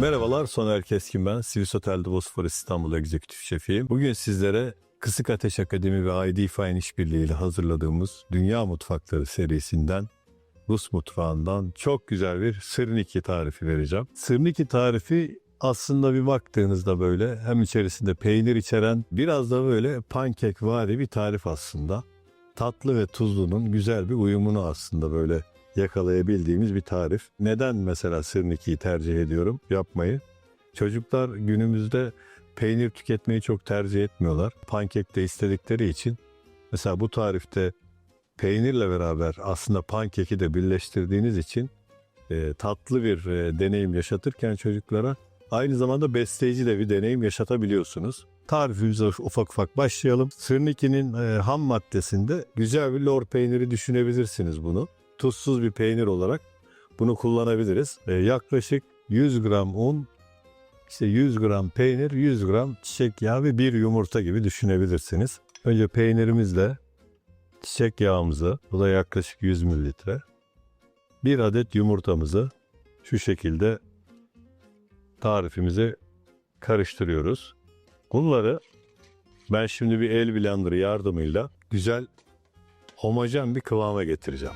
Merhabalar, Soner Keskin ben. Swiss Otel'de Bosfor İstanbul Executive Şefiyim. Bugün sizlere Kısık Ateş Akademi ve ID Fine işbirliğiyle hazırladığımız Dünya Mutfakları serisinden Rus mutfağından çok güzel bir sırniki tarifi vereceğim. Sırniki tarifi aslında bir baktığınızda böyle hem içerisinde peynir içeren biraz da böyle pankek vari bir tarif aslında. Tatlı ve tuzlunun güzel bir uyumunu aslında böyle yakalayabildiğimiz bir tarif. Neden mesela sırnikiyi tercih ediyorum yapmayı? Çocuklar günümüzde peynir tüketmeyi çok tercih etmiyorlar. Pankek de istedikleri için mesela bu tarifte peynirle beraber aslında pankeki de birleştirdiğiniz için e, tatlı bir e, deneyim yaşatırken çocuklara aynı zamanda besleyici de bir deneyim yaşatabiliyorsunuz. Tarifimize ufak ufak başlayalım. Sırniki'nin e, ham maddesinde güzel bir lor peyniri düşünebilirsiniz bunu. Tuzsuz bir peynir olarak bunu kullanabiliriz. E, yaklaşık 100 gram un, işte 100 gram peynir, 100 gram çiçek yağı ve bir yumurta gibi düşünebilirsiniz. Önce peynirimizle çiçek yağımızı, bu da yaklaşık 100 mililitre. Bir adet yumurtamızı şu şekilde tarifimize karıştırıyoruz. Bunları ben şimdi bir el blenderı yardımıyla güzel homojen bir kıvama getireceğim.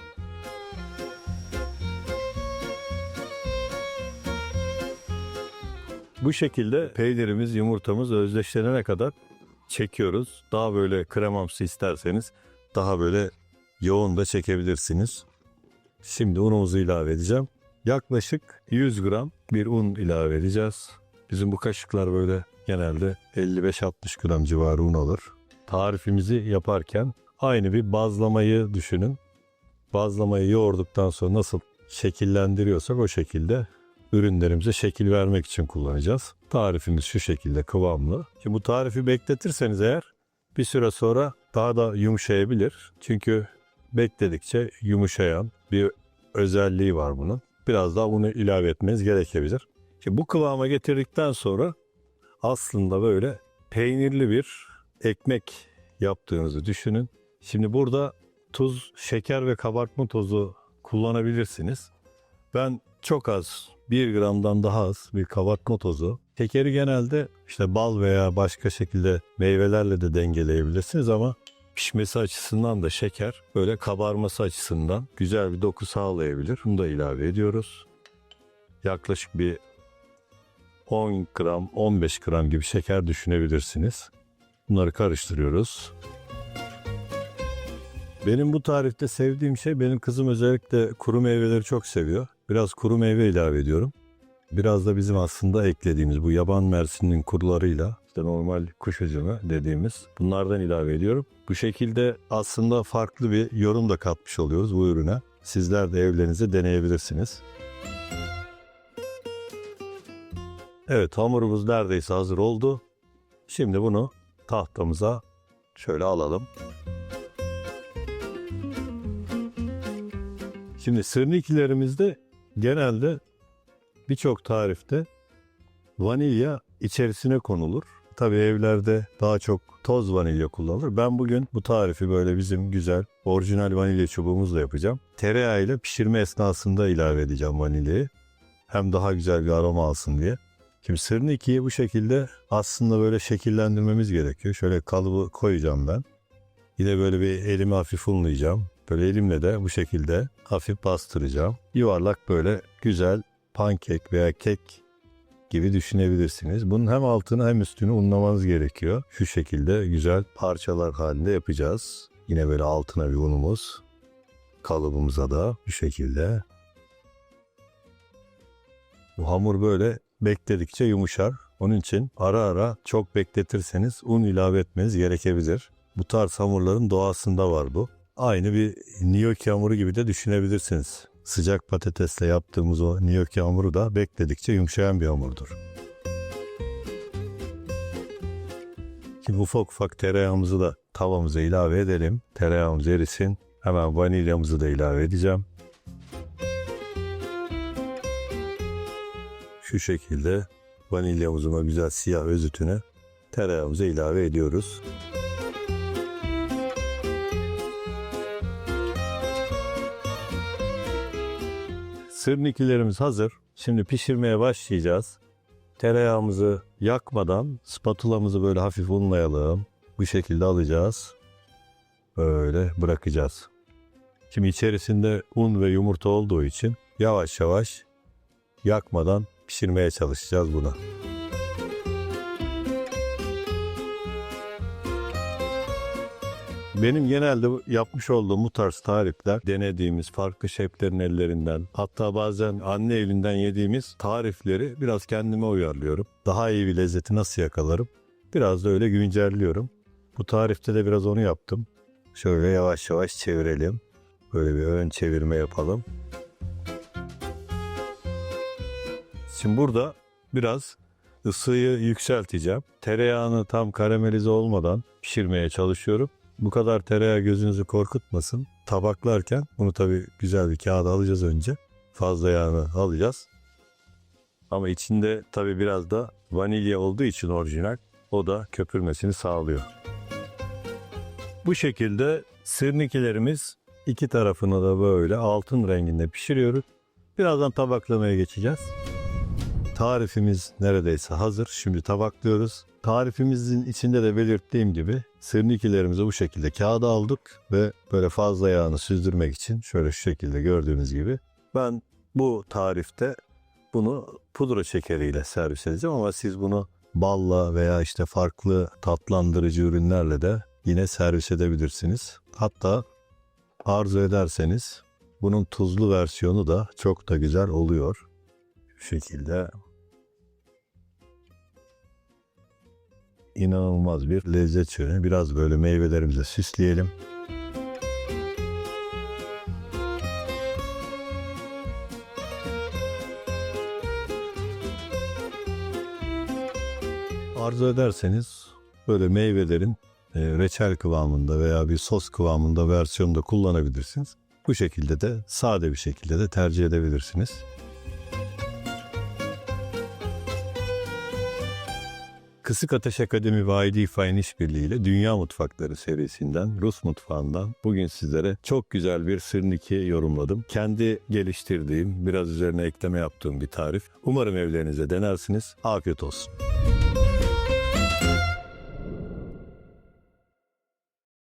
Bu şekilde peynirimiz, yumurtamız özdeşlenene kadar çekiyoruz. Daha böyle kremamsı isterseniz daha böyle yoğun da çekebilirsiniz. Şimdi unumuzu ilave edeceğim. Yaklaşık 100 gram bir un ilave edeceğiz. Bizim bu kaşıklar böyle genelde 55-60 gram civarı un alır. Tarifimizi yaparken aynı bir bazlamayı düşünün. Bazlamayı yoğurduktan sonra nasıl şekillendiriyorsak o şekilde ürünlerimize şekil vermek için kullanacağız. Tarifimiz şu şekilde kıvamlı. Şimdi bu tarifi bekletirseniz eğer bir süre sonra daha da yumuşayabilir. Çünkü bekledikçe yumuşayan bir özelliği var bunun. Biraz daha bunu ilave etmeniz gerekebilir. Şimdi bu kıvama getirdikten sonra aslında böyle peynirli bir ekmek yaptığınızı düşünün. Şimdi burada tuz, şeker ve kabartma tozu kullanabilirsiniz. Ben çok az 1 gramdan daha az bir kabartma tozu. Şekeri genelde işte bal veya başka şekilde meyvelerle de dengeleyebilirsiniz ama pişmesi açısından da şeker böyle kabarması açısından güzel bir doku sağlayabilir. Bunu da ilave ediyoruz. Yaklaşık bir 10 gram 15 gram gibi şeker düşünebilirsiniz. Bunları karıştırıyoruz. Benim bu tarifte sevdiğim şey benim kızım özellikle kuru meyveleri çok seviyor. Biraz kuru meyve ilave ediyorum. Biraz da bizim aslında eklediğimiz bu yaban mersinin kurularıyla işte normal kuş üzümü dediğimiz bunlardan ilave ediyorum. Bu şekilde aslında farklı bir yorum da katmış oluyoruz bu ürüne. Sizler de evlerinize deneyebilirsiniz. Evet hamurumuz neredeyse hazır oldu. Şimdi bunu tahtamıza şöyle alalım. Şimdi sırnikilerimizde genelde birçok tarifte vanilya içerisine konulur. Tabii evlerde daha çok toz vanilya kullanılır. Ben bugün bu tarifi böyle bizim güzel orijinal vanilya çubuğumuzla yapacağım. Tereyağı ile pişirme esnasında ilave edeceğim vanilyayı. Hem daha güzel bir aroma alsın diye. Şimdi sırnikiyi bu şekilde aslında böyle şekillendirmemiz gerekiyor. Şöyle kalıbı koyacağım ben. Yine böyle bir elimi hafif unlayacağım. Böyle elimle de bu şekilde hafif bastıracağım. Yuvarlak böyle güzel pankek veya kek gibi düşünebilirsiniz. Bunun hem altını hem üstünü unlamanız gerekiyor. Şu şekilde güzel parçalar halinde yapacağız. Yine böyle altına bir unumuz. Kalıbımıza da bu şekilde. Bu hamur böyle bekledikçe yumuşar. Onun için ara ara çok bekletirseniz un ilave etmeniz gerekebilir. Bu tarz hamurların doğasında var bu. Aynı bir gnocchi hamuru gibi de düşünebilirsiniz. Sıcak patatesle yaptığımız o gnocchi hamuru da bekledikçe yumuşayan bir hamurdur. Şimdi ufak ufak tereyağımızı da tavamıza ilave edelim. Tereyağımız erisin. Hemen vanilyamızı da ilave edeceğim. Şu şekilde vanilyamızın o güzel siyah özütünü tereyağımıza ilave ediyoruz. Sırnikilerimiz hazır. Şimdi pişirmeye başlayacağız. Tereyağımızı yakmadan spatulamızı böyle hafif unlayalım. Bu şekilde alacağız. Böyle bırakacağız. Şimdi içerisinde un ve yumurta olduğu için yavaş yavaş yakmadan pişirmeye çalışacağız bunu. Benim genelde yapmış olduğum bu tarz tarifler denediğimiz farklı şeflerin ellerinden hatta bazen anne elinden yediğimiz tarifleri biraz kendime uyarlıyorum. Daha iyi bir lezzeti nasıl yakalarım? Biraz da öyle güncelliyorum. Bu tarifte de biraz onu yaptım. Şöyle yavaş yavaş çevirelim. Böyle bir ön çevirme yapalım. Şimdi burada biraz ısıyı yükselteceğim. Tereyağını tam karamelize olmadan pişirmeye çalışıyorum. Bu kadar tereyağı gözünüzü korkutmasın. Tabaklarken bunu tabii güzel bir kağıda alacağız önce. Fazla yağını alacağız. Ama içinde tabii biraz da vanilya olduğu için orijinal o da köpürmesini sağlıyor. Bu şekilde sirnikilerimiz iki tarafını da böyle altın renginde pişiriyoruz. Birazdan tabaklamaya geçeceğiz. Tarifimiz neredeyse hazır. Şimdi tabaklıyoruz. Tarifimizin içinde de belirttiğim gibi sirnikilerimizi bu şekilde kağıda aldık ve böyle fazla yağını süzdürmek için şöyle şu şekilde gördüğünüz gibi ben bu tarifte bunu pudra şekeriyle servis edeceğim ama siz bunu balla veya işte farklı tatlandırıcı ürünlerle de yine servis edebilirsiniz. Hatta arzu ederseniz bunun tuzlu versiyonu da çok da güzel oluyor. Şu şekilde inanılmaz bir lezzet şöyle. Biraz böyle meyvelerimizi süsleyelim. Arzu ederseniz böyle meyvelerin e, reçel kıvamında veya bir sos kıvamında versiyonda kullanabilirsiniz. Bu şekilde de sade bir şekilde de tercih edebilirsiniz. Kısık Ateş Akademi ve ID Fine işbirliğiyle Dünya Mutfakları serisinden, Rus mutfağından bugün sizlere çok güzel bir sırniki yorumladım. Kendi geliştirdiğim, biraz üzerine ekleme yaptığım bir tarif. Umarım evlerinize denersiniz. Afiyet olsun.